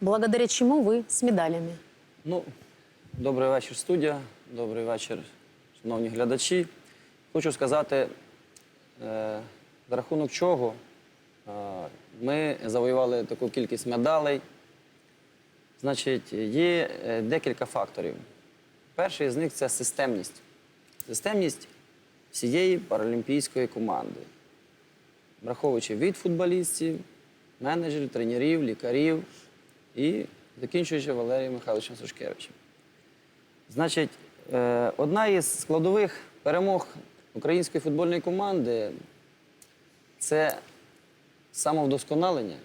благодаря чему вы с медалями? Ну, добрий вечір, студія. Добрий вечір, шановні глядачі. Хочу сказати, е, за рахунок чого е, ми завоювали таку кількість медалей. Значить, є е, декілька факторів. Перший з них це системність. Системність всієї паралімпійської команди, враховуючи від футболістів, менеджерів, тренерів, лікарів і закінчуючи Валерієм Михайловичем Сушкевичем. Значить, е, одна із складових перемог української футбольної команди це самовдосконалення,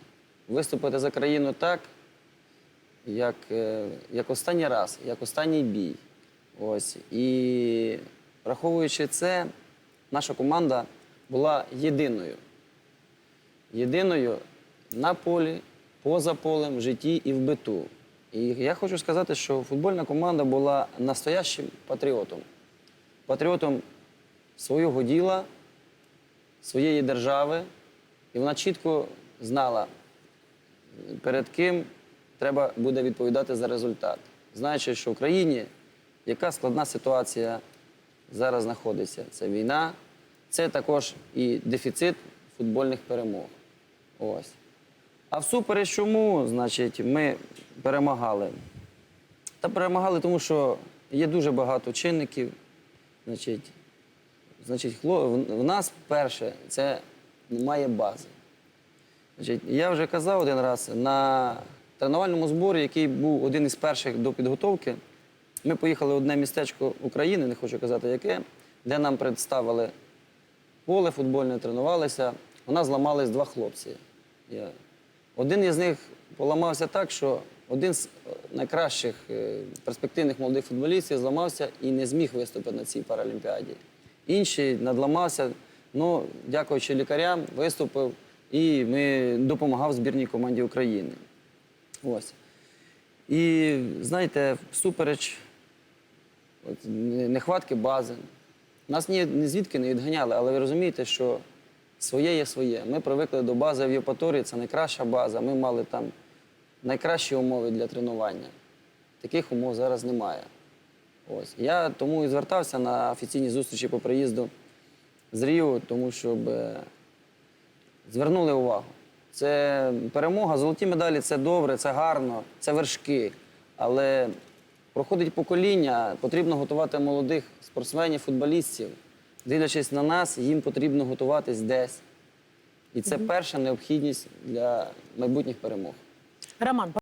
виступити за країну так, як, е, як останній раз, як останній бій. Ось. І враховуючи це, наша команда була єдиною. Єдиною на полі, поза полем, в житті і в биту. І я хочу сказати, що футбольна команда була настоящим патріотом. Патріотом свого діла, своєї держави. І вона чітко знала, перед ким треба буде відповідати за результат. Знаючи, що в Україні яка складна ситуація зараз знаходиться. Це війна, це також і дефіцит футбольних перемог. Ось. А всупереч чому, значить, ми перемагали? Та перемагали, тому що є дуже багато чинників. Значить, значить, в нас перше це немає бази. Значить, я вже казав один раз на тренувальному зборі, який був один із перших до підготовки. Ми поїхали в одне містечко України, не хочу казати яке, де нам представили поле футбольне, тренувалися. У нас зламались два хлопці. Я... Один із них поламався так, що один з е, найкращих е, перспективних молодих футболістів зламався і не зміг виступити на цій паралімпіаді. Інший надламався, ну, дякуючи лікарям, виступив і ми допомагав збірній команді України. Ось. І знаєте, всупереч нехватки бази. Нас ні, звідки не відганяли, але ви розумієте, що своє є своє. Ми привикли до бази в Євпаторії, це найкраща база. Ми мали там найкращі умови для тренування. Таких умов зараз немає. Ось. Я тому і звертався на офіційні зустрічі по приїзду з Ріо, тому щоб е, звернули увагу. Це перемога, золоті медалі це добре, це гарно, це вершки. Але проходить покоління, потрібно готувати молодих спортсменів, футболістів. Дивлячись на нас, їм потрібно готуватись десь. І це перша необхідність для майбутніх перемог. Роман,